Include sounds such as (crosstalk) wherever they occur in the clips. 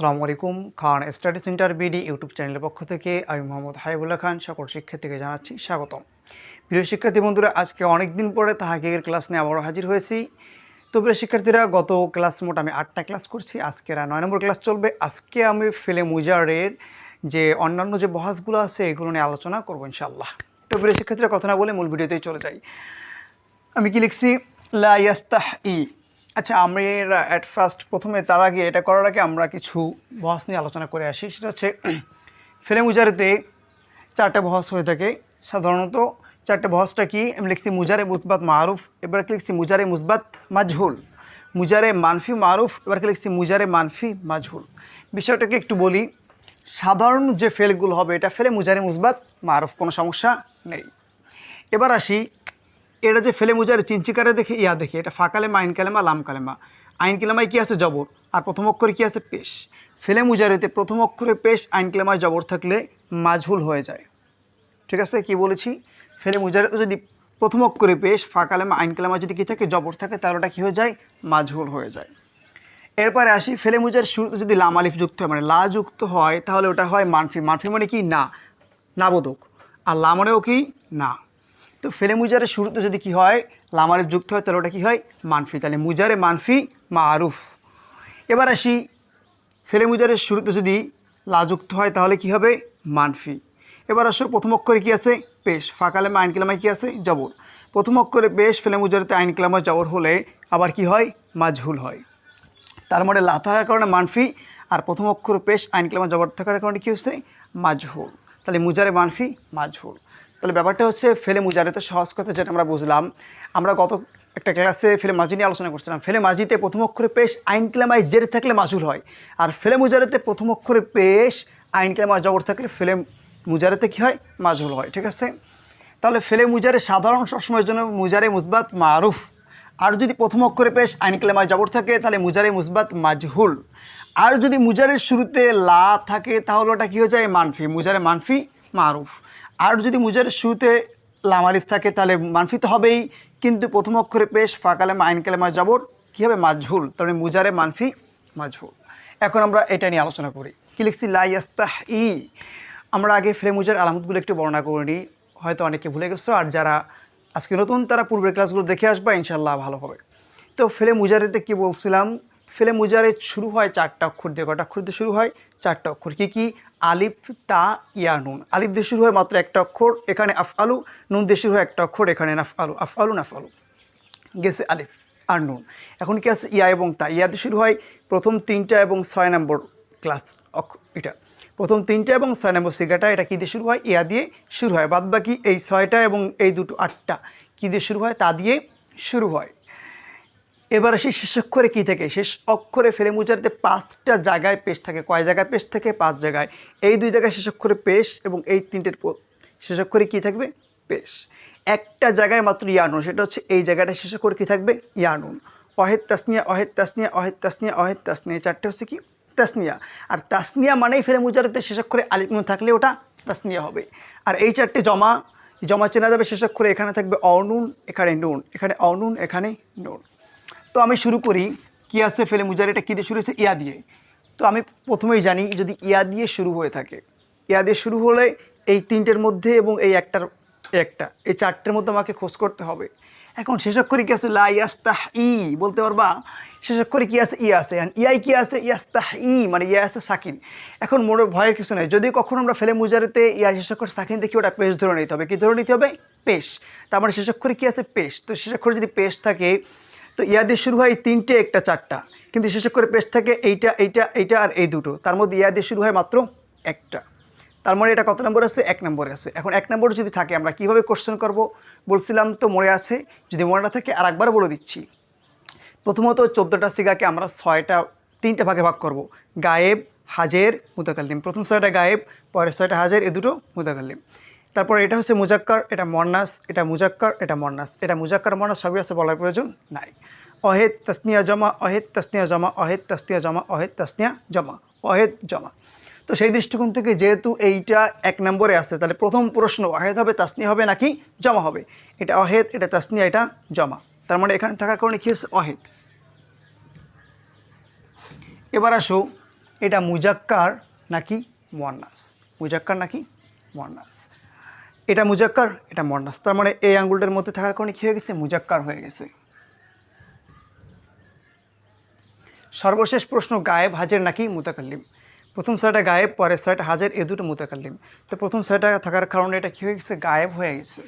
আসসালামু আলাইকুম Khan study centre BD YouTube চ্যানেলের পক্ষ থেকে আমি মোহাম্মদ হাইবুল্লাহ খান, সকল শিক্ষার্থীকে জানাচ্ছি স্বাগতম। প্রিয় শিক্ষার্থী বন্ধুরা, আজকে অনেক দিন পরে তাহাকিকের ক্লাস নিয়ে আবারও হাজির হয়েছি। তো প্রিয় শিক্ষার্থীরা, গত ক্লাস মোট আমি আটটা ক্লাস করছি, আজকের আর নয় নম্বর ক্লাস চলবে। আজকে আমি ফেলে মুজারের যে অন্যান্য যে বহাসগুলো আছে, এগুলো নিয়ে আলোচনা করব ইনশাল্লাহ তো প্রিয় শিক্ষার্থীরা, কথা না বলে মূল ভিডিওতেই চলে যাই। আমি কি লিখছি? লা ইয়াস্তাহ ই আচ্ছা আমরা অ্যাট ফার্স্ট প্রথমে তার আগে এটা করার আগে আমরা কিছু বহস নিয়ে আলোচনা করে আসি। সেটা হচ্ছে, (clears throat) ফেলে মুজারেতে চারটে বহস হয়ে থাকে। সাধারণত চারটে বহসটা কি? আমি লিখছি মুজারে মুসবাত মারুফ, এবার কি লিখছি মুজারে মুসবাত মাজহুল? মুজারে মানফি মারুফ, এবার কি লিখছি মুজারে মানফি মাজহুল? বিষয়টাকে একটু বলি, সাধারণ যে ফেলগুলো হবে, এটা ফেলে মুজারে মুসবাত মারুফ, কোনো সমস্যা নেই। এবার আসি এটা যে ফেলে মুজারে চিনচিকারে দেখে, ইয়া দেখে, এটা ফাঁকালেমা আইন কালেমা, লাম কালেমা। আইন কালেমায় কী আছে? জবর। আর প্রথম অক্ষরে কী আছে? পেশ। ফেলে মুজারেতে প্রথম অক্ষরে পেশ, আইন কালেমায় জবর থাকলে মাঝহুল হয়ে যায়। ঠিক আছে? কি বলেছি? ফেলে মুজারেতে যদি প্রথম অক্ষরে পেশ ফাঁকালেমা আইন কালেমা যদি কী থাকে? জবর থাকে, তাহলে ওটা কী হয়ে যায়? মাঝহুল হয়ে যায়। এরপরে আসি, ফেলে মুজার শুরুতে যদি লাম আলিফ যুক্ত হয় মানে লা যুক্ত হয়, তাহলে ওটা হয় মানফি। মানফি মানে কি? না। নাবোধক আর লা মানেও কি? না। তো ফেলে মুজারের শুরুতে যদি কি হয় লাম আলিফ যুক্ত হয়, তাহলে ওটা কী হয়? মানফি। তাহলে মুজারে মানফি মা আরুফ এবার আসি, ফেলে মুজারের শুরুতে যদি লাযুক্ত হয়, তাহলে কি হবে? মানফি। এবার আসো, প্রথম অক্ষরে কী আছে? পেশ। ফাঁকালেমা আইন কালামায় কী আছে? জবর। প্রথম অক্ষরে পেশ, ফেলে মুজারেতে আইন কালামায় জবর হলে আবার কি হয়? মাজহুল হয়। তার মানে লা থাকার কারণে মানফি, আর প্রথম অক্ষর পেশ, আইন কালামা জবর থাকার কারণে কী হচ্ছে মাজহুল। তাহলে মুজারে মানফি, মাজহুল। তাহলে ব্যাপারটা হচ্ছে ফেলে মুজারে তো সহজ কথা যেটা আমরা বুঝলাম। আমরা গত একটা ক্লাসে ফেলে মাজি নিয়ে আলোচনা করছিলাম। ফেলে মাজিতে প্রথম অক্ষরে পেশ, আইন কালামায় জেরে থাকলে মাজহুল হয়। আর ফেলে মুজারেতে প্রথম অক্ষরে পেশ, আইন কালামা জবর থাকলে ফেলে মুজারেতে কী হয়? মাজহুল হয়, ঠিক আছে? তাহলে ফেলে মুজারে সাধারণ সবসময়ের জন্য মুজারে মুসবাত মারুফ। আর যদি প্রথম অক্ষরে পেশ, আইন কালেমায় জবর থাকে, তাহলে মুজারে মুসবাত মাজহুল। আর যদি মুজারের শুরুতে লা থাকে, তাহলে ওটা কী হয়ে যায়? মানফি। মুজারে মানফি মারুফ। আর যদি মুজারের শুরুতে লামারিফ থাকে, তাহলে মানফি তো হবেই। কিন্তু প্রথম অক্ষরে পেশ ফাঁকালেমা আইন কালেমা জবর, কী হবে? মাজহুল। তাহলে মুজারে মানফি মাজহুল। এখন আমরা এটা নিয়ে আলোচনা করি। কি লিখছি? লাইয়াস্তাহ ই আমরা আগে ফ্রেমুজার আলামতগুলো একটু বর্ণনা করে নিই। হয়তো অনেকে ভুলে গেছো, আর যারা আজকে নতুন, তারা পূর্বের ক্লাসগুলো দেখে আসবা ইনশাল্লাহ ভালো হবে। তো ফেলে মুজারেতে কি বলছিলাম? ফেলে মুজারে শুরু হয় চারটা অক্ষর দিয়ে, কটা অক্ষর দিয়ে শুরু হয়? চারটা অক্ষর। কী কী? আলিফ, তা, ইয়া, নুন। আলিফ দিয়ে শুরু হয় মাত্র একটা অক্ষর, এখানে আফ আলু নুন দিয়ে শুরু হয় একটা অক্ষর, এখানে নাফ আলু আফ আলু নাফ আলু গেছে আলিফ আর নুন। এখন কি আছে? ইয়া এবং তা। ইয়াতে শুরু হয় প্রথম তিনটা এবং ছয় নম্বর ক্লাস এটা। প্রথম তিনটা এবং ছয় নম্বর সিগাটা, এটা কী দিয়ে শুরু হয়? ইয়া দিয়ে শুরু হয়। বাদ বাকি এই ছয়টা এবং এই দুটো আটটা কী দিয়ে শুরু হয়? তা দিয়ে শুরু হয়। এবার আসি শেষ অক্ষরে কী থাকে? শেষ অক্ষরে ফেলে মুজারিতে পাঁচটা জায়গায় পেশ থাকে। কয় জায়গায় পেশ থাকে? পাঁচ জায়গায়। এই দুই জায়গায় শেষ অক্ষরে পেশ এবং এই তিনটের শেষ অক্ষরে কী থাকবে? পেশ। একটা জায়গায় মাত্র ইয়ানুন, সেটা হচ্ছে এই জায়গাটা শেষ অক্ষরে কী থাকবে? ইয়ানুন। অহেদ তাসনিয়া অহেদ তাসনিয়া অহেদ তাসনিয়া অহেদ তাসনিয়া। চারটে হচ্ছে কি? তাসনিয়া। আর তাসনিয়া মানেই ফেলে মুজারিতে শেষ অক্ষরে আলিফ নুন থাকলে ওটা তাসনিয়া হবে। আর এই চারটে জমা জমা চেনা যাবে শেষ অক্ষরে। এখানে থাকবে অনুন এখানে নুন, এখানে অনুন এখানে নুন। তো আমি শুরু করি কি আছে ফেলে মুজার এটা কী দিয়ে শুরু হয়েছে? ইয়া দিয়ে। তো আমি প্রথমেই জানি যদি ইয়া দিয়ে শুরু হয়ে থাকে। ইয়া দিয়ে শুরু হলে এই তিনটের মধ্যে এবং এই একটার, একটা, এই চারটের মধ্যে আমাকে খোঁজ করতে হবে। এখন শেষ অক্ষরে কি আছে? লা ইয়াস্তাহ ই বলতে পারবা? শেষ অক্ষরে কি আছে? ই আছে। ইয়াই কি আছে? ইয়াস্তাহ ই মানে ইয়া আছে সাকিন। এখন মোড়ে ভয়ের কিছু নেই। যদি কখনো আমরা ফেলে মুজারেতে ইয়া, শেষ অক্ষর সাকিন দেখি, ওটা পেশ ধরে নিতে হবে। কী ধরে নিতে হবে? পেশ। তার মানে শেষ অক্ষরে কি আছে? পেশ। তো শেষ অক্ষরে যদি পেশ থাকে তো ইয়া দিয়ে শুরু হয় তিনটে, একটা, চারটা। কিন্তু শেষ করে পেশ থাকে এইটা এইটা এইটা আর এই দুটো। তার মধ্যে ইয়া দিয়ে শুরু হয় মাত্র একটা। তার মানে এটা কত নম্বর আছে? এক নম্বরে আছে। এখন এক নম্বর যদি থাকে, আমরা কীভাবে কোশ্চেন করব? বলছিলাম তো মনে আছে। যদি মনে না থাকে আর একবার বলে দিচ্ছি। প্রথমত চোদ্দোটা সিগাকে আমরা ছয়টা, তিনটা ভাগে ভাগ করব। গায়েব, হাজের, মুতাকাল্লিম। প্রথম ছয়টা গায়েব, পরের ছয়টা হাজের, এ দুটো মুতাকাল্লিম। তারপর এটা হচ্ছে মুজাক্কার, এটা মন্নাস এটা মুজাক্কার, এটা মন্নাস এটা মুজাক্কার মন্নাস সবই আছে বলার প্রয়োজন নাই। অহেদ তাসনিয়া জমা, অহেদ তাসনিয়া জমা, অহেদ তাসনিয়া জমা, অহেদ তাসনিয়া জমা, অহেদ জমা। তো সেই দৃষ্টিকোণ থেকে যেহেতু এইটা এক নম্বরে আসছে তাহলে প্রথম প্রশ্ন, অহেদ হবে তাসনি হবে নাকি জমা হবে? এটা অহেদ, এটা তাসনিয়া, এটা জমা। তার মানে এখানে থাকার কারণে কী হচ্ছে? অহেদ। এবার আসো, এটা মুজাক্কার নাকি মোয়ান্নাস? মুজাক্কার নাকি মোয়ান্নাস? এটা মুজাক্কার, এটা মোয়ান্নাস তার মানে এই আঙ্গুলটার মধ্যে থাকার কারণে কী হয়ে গেছে? মুজাক্কার হয়ে গেছে। সর্বশেষ প্রশ্ন, গায়েব, হাজের নাকি মুতাকাল্লিম? প্রথম ছয়টা গায়েব, পরের ছয়টা হাজের, এ দুটো মুতাকাল্লিম। তো প্রথম ছয়টা থাকার কারণে এটা কী হয়ে গেছে? গায়েব হয়ে গেছে।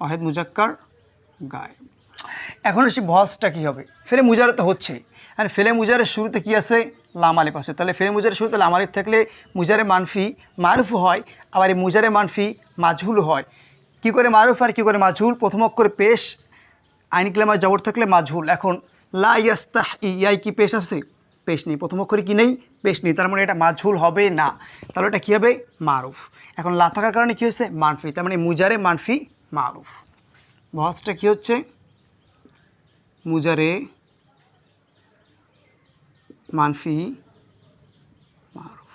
অহেদ মুজাক্কার, গায়েব। এখন এসে ভসটা কী হবে? ফেলে মুজারে তো হচ্ছেই। আর ফেলে মুজারের শুরুতে কী আছে? লাম আলিফ আছে। তাহলে ফেলে মুজারের শুরুতে লাম আলিফ থাকলে মুজারে মানফি মারুফ হয়, আবার এই মুজারে মানফি মাঝুল হয়। কি করে মারুফ আর কী করে মাঝুল প্রথম অক্ষরে পেশ, আইন ক্লেমার জবর থাকলে মাঝুল এখন লা ইয়াস্তাহ ইয়াই কি পেশ আছে? পেশ নেই। প্রথম অক্ষরে কি নেই? পেশ নেই। তার মানে এটা মাঝুল হবে না। তাহলে এটা কী হবে? মারুফ। এখন লা থাকার কারণে কী হয়েছে? মানফি। তার মানে মুজারে মানফি মারুফ। বহসটা কী হচ্ছে? মুজারে মানফি, মারুফ।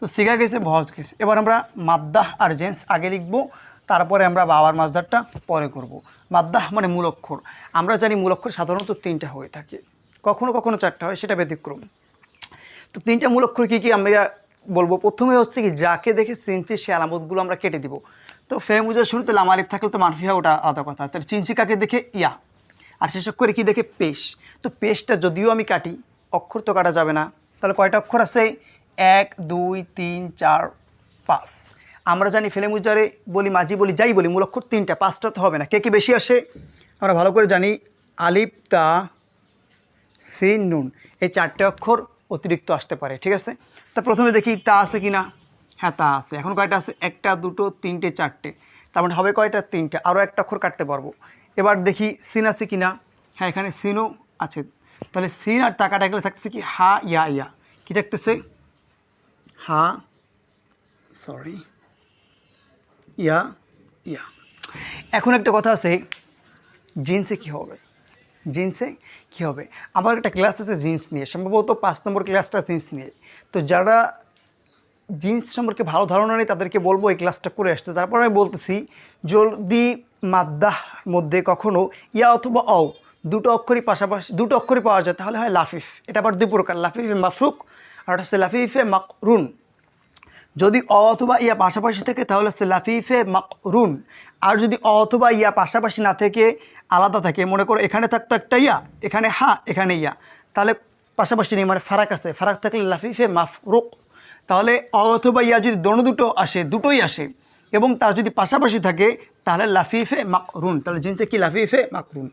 তো সিগা গেছে বহজ গেছে। এবার আমরা মাদ্দাহ আর জেন্স আগে লিখব, তারপরে আমরা বাবার মাজদারটা পরে করব। মাদ্দাহ মানে মূল অক্ষর। আমরা জানি মূল অক্ষর সাধারণত তিনটা হয়ে থাকে। কখনো কখনো চারটা হয়, সেটা ব্যতিক্রম। তো তিনটা মূল অক্ষর কী কী আমরা বলব? প্রথমে হচ্ছে কি, যাকে দেখে চিনছি সে আলামতগুলো আমরা কেটে দিব। তো ফেমুজার শুরুতে লামারিফ থাকলে তো মানফি হয়, ওটা আলাদা কথা। তাহলে চিনছি কাকে দেখে? ইয়া। আর শেষ করে কি দেখে? পেশ। তো পেশটা যদিও আমি কাটি অক্ষর তো কাটা যাবে না। তাহলে কয়টা অক্ষর আছে? এক, দুই, তিন, চার, পাঁচ। আমরা জানি ফেলেমুজারে বলি, মাঝি বলি, যাই বলি, মূল অক্ষর তিনটা, পাঁচটা তো হবে না। কে কে বেশি আসে? আমরা ভালো করে জানি। আলিফ, তা, সিন, নুন। এই চারটে অক্ষর অতিরিক্ত আসতে পারে, ঠিক আছে? তা প্রথমে দেখি তা আছে কি না? হ্যাঁ তা আছে। এখন কয়টা আছে? একটা, দুটো, তিনটে, চারটে। তার মানে হবে কয়টা? তিনটে। আরও একটা অক্ষর কাটতে পারব। এবার দেখি সিন আছে কি না? হ্যাঁ এখানে সিনও আছে। তাহলে সিন আর টাকাটা গেলে থাকছে কি, হা, ইয়া ইয়া। কি থাকতেছে? হা সরি ইয়া ইয়া। এখন একটা কথা আছে, জিন্সে কি হবে? জিন্সে কি হবে? আমার একটা ক্লাস আছে জিন্স নিয়ে, সম্ভবত পাঁচ নম্বর ক্লাসটা জিন্স নিয়ে। তো যারা জিন্স সম্পর্কে ভালো ধারণা নেই, তাদেরকে বলব এই ক্লাসটা করে আসতে। তারপর আমি বলতেছি যদি মাদ্দাহ মধ্যে কখনো ইয়া অথবা অ দুটো অক্ষরই পাশাপাশি, দুটো অক্ষরই পাওয়া যায়, তাহলে হয় লাফিফ। এটা আবার দুই প্রকার, লাফিফে মাফরুক, আর হচ্ছে লাফিফে মাকরুন। যদি অ অথবা ইয়া পাশাপাশি থাকে, তাহলে হচ্ছে লাফিফে মাকরুন। আর যদি অ অথবা ইয়া পাশাপাশি না থেকে, আলাদা থাকে, মনে করো এখানে থাকতো একটা ইয়া, এখানে হা, এখানে ইয়া। তাহলে পাশাপাশি নেই মানে ফারাক আছে। ফারাক থাকলে লাফিফে মাফরুক। তাহলে অ অথবা ইয়া যদি দোনো দুটো আসে, দুটোই আসে, এবং তা যদি পাশাপাশি থাকে, তাহলে লাফিফে মাকরুন। তাহলে জিনিসে কি লাফিফে মাকরুন?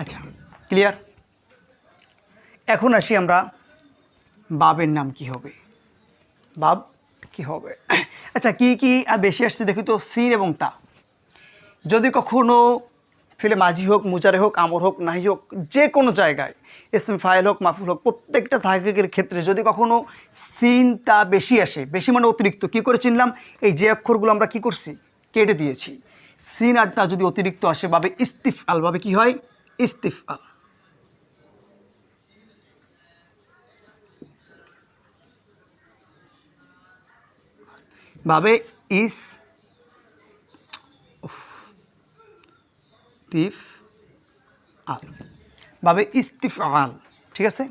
আচ্ছা ক্লিয়ার এখন আসি আমরা বাবের নাম কি হবে? বাব কি হবে? আচ্ছা কি কি বেশি আসছে দেখি তো, সিন এবং তা। যদি কখনো ফেলে মাঝি হোক, মুজারে হোক, আমর হোক, নাহি হোক, যে কোনো জায়গায়, এসএম ফাইল হোক মাফুল হোক, প্রত্যেকটা তাহকিকের ক্ষেত্রে যদি কখনো সিন তা বেশি আসে, বেশি মানে অতিরিক্ত, কি করে চিনলাম? এই যে অক্ষরগুলো আমরা কি করছি? কেটে দিয়েছি। সিন আর তা যদি অতিরিক্ত আসে ভাবে ইস্তিফ আল ভাবে কি হয়? ইস্তিফ আল ভাবে ইস তিফ, আল। ভাবে ইস্তিফ আল ঠিক আছে?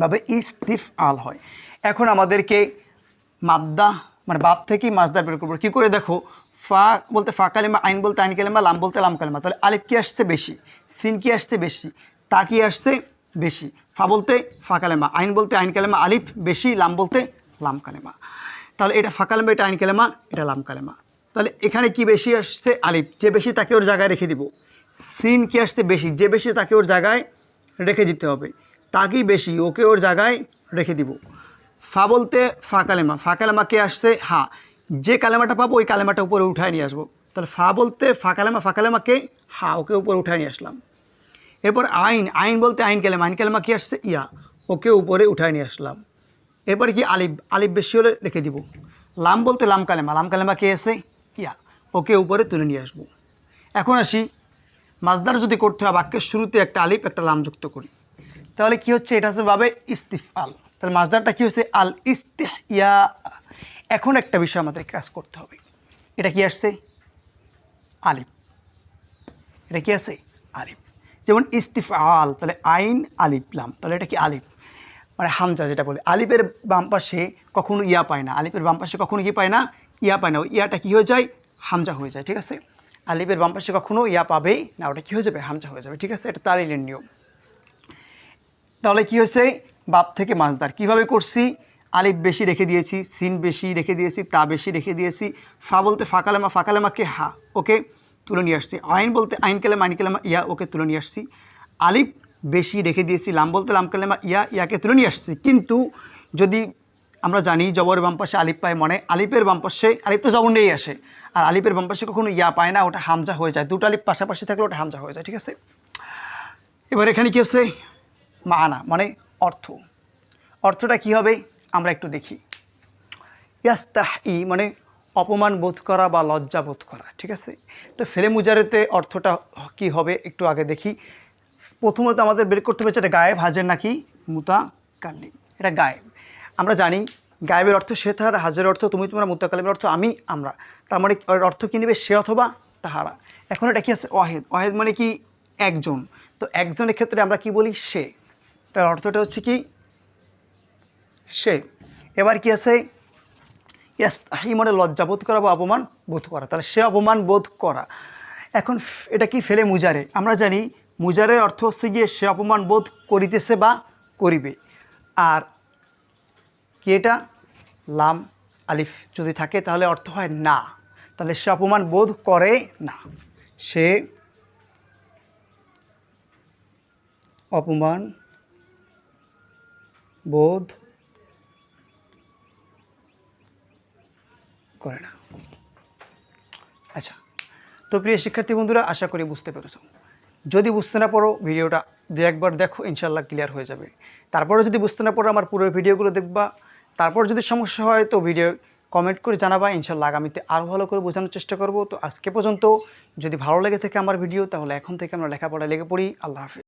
ভাবে ইস্তিফ আল হয়। এখন আমাদেরকে মাদ্দা মানে বাপ থেকেই মাজদার বের করব। কী করে দেখো? ফা বলতে ফা কালেমা, আইন বলতে আইন কালেমা, লাম বলতে লাম কালেমা। তাহলে আলিফ কি আসছে বেশি? সিন কি আসছে বেশি? তা কি আসছে বেশি? ফা বলতে ফা কালেমা, আইন বলতে আইন কালেমা, আলিফ বেশি, লাম বলতে লাম কালেমা। তাহলে এটা ফা কালেমা, এটা আইন কালেমা, এটা লাম কালেমা। তাহলে এখানে কি বেশি আসছে? আলিফ। যে বেশি তাকে ওর জায়গায় রেখে দিব। সিন কি আসছে বেশি? যে বেশি তাকে ওর জায়গায় রেখে দিতে হবে। তাকেই বেশি? ওকে ওর জায়গায় রেখে দিব। ফা বলতে ফা কালেমা। ফা কালেমা কে আসছে? হা। যে কালেমাটা পাবো, ওই কালেমাটা উপরে উঠায় নিয়ে আসব। তাহলে ফা বলতে ফা কালেমা, ফা হা ওকে উপরে উঠায় নিয়ে আসলাম। এরপর আইন আইন বলতে আইন কালেমা আইন কালেমা কি আসছে? ইয়া, ওকে উপরে উঠায় নিয়ে আসলাম। এরপর কি আলিফ আলিফ বেশি হলে রেখে দিব। লাম বলতে লাম কালেমা লাম কালেমা কে এসে ইয়া, ওকে উপরে তুলে নিয়ে আসব। এখন আসি, মাজদার যদি করতে হয়, বাক্যের শুরুতে একটা আলিফ, একটা লাম যুক্ত করি। তাহলে কি হচ্ছে? এটা হচ্ছে ভাবে ইস্তিফ আল তাহলে মাজদারটা কী হচ্ছে? আল ইস্তিহ ইয়া এখন একটা বিষয় আমাদের কাজ করতে হবে। এটা কি আসছে? আলিফ। এটা কি আছে আলিফ। যেমন ইস্তিফাল তাহলে আইন, আলিফ, লাম। তাহলে এটা কি আলিফ? মানে হামজা যেটা বলে। আলিফের বাম পাশে কখনো ইয়া পায় না। আলিফের বাম পাশে কখনো কি পায় না? ইয়া পায় না। ইয়াটা কি হয়ে যায়? হামজা হয়ে যায়, ঠিক আছে? আলিফের বাম পাশে কখনো ইয়া পাবে না, ওটা কী হয়ে যাবে? হামজা হয়ে যাবে, ঠিক আছে? এটা তালিলের নিয়ম। তাহলে কি হয়েছে? বাপ থেকে মাছদার কীভাবে করছি? আলিফ বেশি রেখে দিয়েছি, সিন বেশি রেখে দিয়েছি, তা বেশি রেখে দিয়েছি। ফা বলতে ফাঁকালেমা ফাঁকালেমাকে হা, ওকে তুলে নিয়ে আসছি। আইন বলতে আইন কালেমা আইন কালেমা ইয়া, ওকে তুলে নিয়ে আসছি। আলিফ বেশি রেখে দিয়েছি, লাম বলতে লাম কালেমা ইয়া, ইয়াকে তুলে নিয়ে আসছি। কিন্তু যদি আমরা জানি জবরের বাম পাশে আলিফ পায় মনে, আলিফের বাম পাশে, আলিফ তো জবর নিয়েই আসে। আর আলিফের বাম পাশে কখনো ইয়া পায় না, ওটা হামজা হয়ে যায়। দুটো আলিফ পাশাপাশি থাকলে ওটা হামজা হয়ে যায়, ঠিক আছে? এবার এখানে কী আছে? মানা মানে অর্থ। অর্থটা কি হবে? আমরা একটু দেখি। ইয়াস্তাহ ই মানে অপমান বোধ করা বা লজ্জা বোধ করা, ঠিক আছে? তো ফেলে মুজারেতে অর্থটা কি হবে একটু আগে দেখি। প্রথমত আমাদের বের করতে হবে এটা গায়েব, হাজের নাকি মুতা কাল্লিম এটা গায়েব। আমরা জানি গায়েবের অর্থ সে তাহার, হাজের অর্থ তুমি তোমরা মুতা কালিমের অর্থ আমি, আমরা। তার মানে অর্থ কী নেবে? সে অথবা তাহারা। এখন এটা কি আছে? ওয়াহেদ। ওয়াহেদ মানে কি? একজন। তো একজনের ক্ষেত্রে আমরা কি বলি? সে। তার অর্থটা হচ্ছে কি? সে এবার কি আছে? ইয়াস্তাহি মানে লজ্জা বোধ করা বা অপমান বোধ করা। তাহলে সে অপমান বোধ করা। এখন এটা কি ফেলে মুজারে? আমরা জানি মুজারের অর্থ হচ্ছে গিয়ে সে অপমান বোধ করিতেছে বা করিবে। আর কি এটা? লাম, আলিফ যদি থাকে তাহলে অর্থ হয় না। তাহলে সে অপমান বোধ করে না। সে অপমান বোধ করে না আচ্ছা তো প্রিয় শিক্ষার্থী বন্ধুরা, আশা করি বুঝতে পেরেছ। যদি বুঝতে না পারো ভিডিওটা, দু একবার দেখো ইনশাল্লাহ ক্লিয়ার হয়ে যাবে। তারপরে যদি বুঝতে না পারো আমার পুরো ভিডিওগুলো দেখবা, তারপর যদি সমস্যা হয় তো ভিডিও কমেন্ট করে জানাবা ইনশাল্লাহ আগামীতে আরও ভালো করে বোঝানোর চেষ্টা করব। তো আজকে পর্যন্ত, যদি ভালো লেগে থাকে আমার ভিডিও, তাহলে এখন থেকে আমরা লেখাপড়ায় লেগে পড়ি। আল্লাহ হাফিজ।